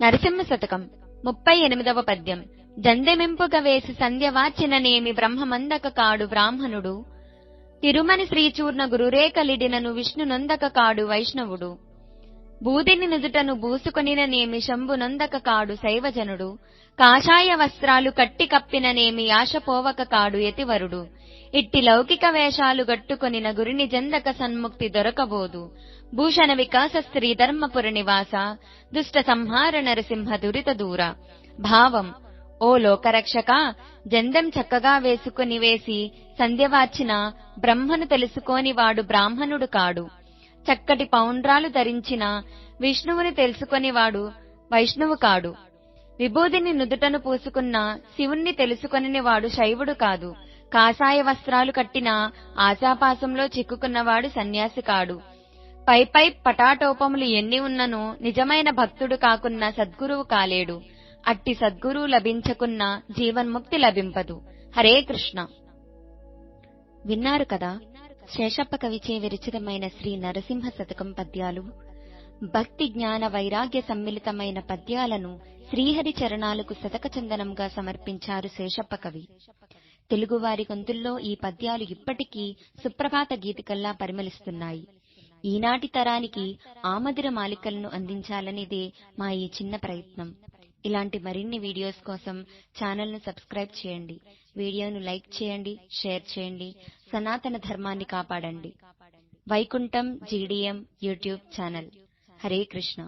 నరసింహ శతకం ముప్పై ఎనిమిదవ పద్యం. జందెమింపుగ వేసి సంధ్యవాచిననేమి బ్రహ్మమందక కాడు బ్రాహ్మణుడు. తిరుమని శ్రీచూర్ణ గురురేకలిడినను విష్ణునొందక కాడు వైష్ణవుడు. బూదిని నుదుటను బూసుకొనిననేమి శంభు కాడు శైవజనుడు. కాషాయ వస్త్రాలు కట్టి కప్పిననేమి యాశపోవక కాడు యతివరుడు. ఇట్టి లౌకిక వేషాలు గట్టుకొనిన గురిని జందక సన్ముక్తి దొరకబోదు. భూషణ వికాస స్త్రీ ధర్మపుర నివాస దుష్ట సంహార నరసింహ దురిత దూర. భావం ఓ లోకరక్షక జందెం చక్కగా వేసుకుని వేసి సంధ్యవార్చిన బ్రహ్మను తెలుసుకోని వాడు బ్రాహ్మణుడు కాడు. చక్కటి పౌండ్రాలు ధరించిన విష్ణువుని తెలుసుకొని వాడు వైష్ణవు కాడు. విభూదిని నుదుటను పూసుకున్న శివుణ్ణి తెలుసుకొనిన వాడు శైవుడు కాదు. కాషాయ వస్త్రాలు కట్టిన ఆశాపాసంలో చిక్కుకున్నవాడు సన్యాసి కాడు. పై పై పటాటోపములు ఎన్ని ఉన్ననో నిజమైన భక్తుడు కాకున్న సద్గురువు కాలేడు. అట్టి సద్గురువు లభించకున్న జీవన్ముక్తి లభింపదు. హరే కృష్ణ. విన్నారు కదా? శేషప్ప కవిచే విరచితమైన శ్రీ నరసింహ శతకం పద్యాలు. భక్తి జ్ఞాన వైరాగ్య సమ్మిళితమైన పద్యాలను శ్రీహరి చరణాలకు శతక చందనంగా సమర్పించారు శేషప్ప కవి తెలుగువారి గొంతుల్లో ఈ పద్యాలు ఇప్పటికీ సుప్రభాత గీతికల్లా పరిమళిస్తున్నాయి. ఈనాటి తరానికి ఆమదిర మాలికలను అందించాలనేదే మా ఈ చిన్న ప్రయత్నం. ఇలాంటి మరిన్ని వీడియోస్ కోసం ఛానల్ను సబ్స్క్రైబ్ చేయండి. వీడియోను లైక్ చేయండి షేర్ చేయండి సనాతన ధర్మాన్ని కాపాడండి. Vaikuntham GDM YouTube channel. Hare Krishna.